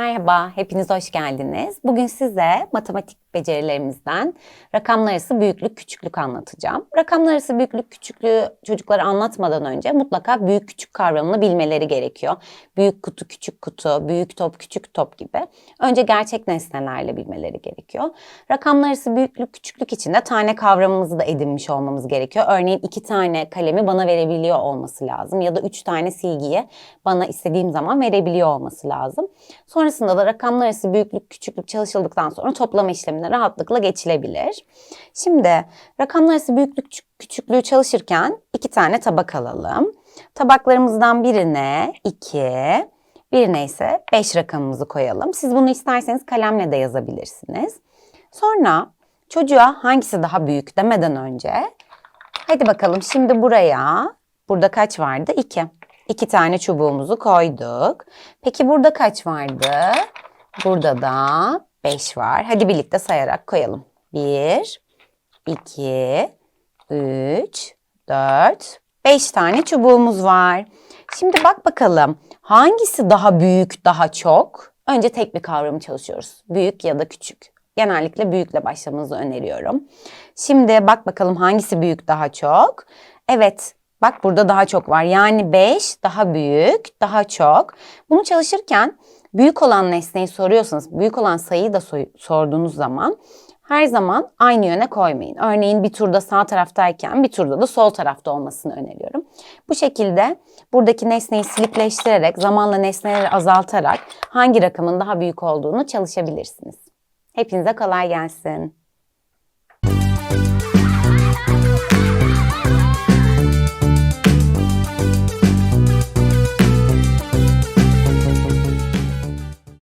Merhaba, hepiniz hoş geldiniz. Bugün size matematik becerilerimizden rakamlar arası büyüklük, küçüklük anlatacağım. Rakamlar arası büyüklük, küçüklüğü çocuklara anlatmadan önce mutlaka büyük küçük kavramını bilmeleri gerekiyor. Büyük kutu, küçük kutu, büyük top, küçük top gibi. Önce gerçek nesnelerle bilmeleri gerekiyor. Rakamlar arası büyüklük, küçüklük için de tane kavramımızı da edinmiş olmamız gerekiyor. Örneğin iki tane kalemi bana verebiliyor olması lazım ya da üç tane silgiyi bana istediğim zaman verebiliyor olması lazım. Sonrasında da rakamlar arası büyüklük küçüklük çalışıldıktan sonra toplama işlemine rahatlıkla geçilebilir. Şimdi rakamlar arası büyüklük küçük- küçüklüğü çalışırken iki tane tabak alalım. Tabaklarımızdan birine 2, birine ise 5 rakamımızı koyalım. Siz bunu isterseniz kalemle de yazabilirsiniz. Sonra çocuğa hangisi daha büyük demeden önce hadi bakalım şimdi buraya burada kaç vardı? 2. İki tane çubuğumuzu koyduk. Peki burada kaç vardı? Burada da 5 var. Hadi birlikte sayarak koyalım. 1, 2, 3, 4, 5 tane çubuğumuz var. Şimdi bak bakalım hangisi daha büyük, daha çok? Önce tek bir kavramı çalışıyoruz. Büyük ya da küçük. Genellikle büyükle başlamanızı öneriyorum. Şimdi bak bakalım hangisi büyük daha çok? Evet, bak burada daha çok var. Yani 5 daha büyük, daha çok. Bunu çalışırken büyük olan nesneyi soruyorsanız, büyük olan sayıyı da sorduğunuz zaman her zaman aynı yöne koymayın. Örneğin bir turda sağ taraftayken bir turda da sol tarafta olmasını öneriyorum. Bu şekilde buradaki nesneyi silikleştirerek, zamanla nesneleri azaltarak hangi rakamın daha büyük olduğunu çalışabilirsiniz. Hepinize kolay gelsin.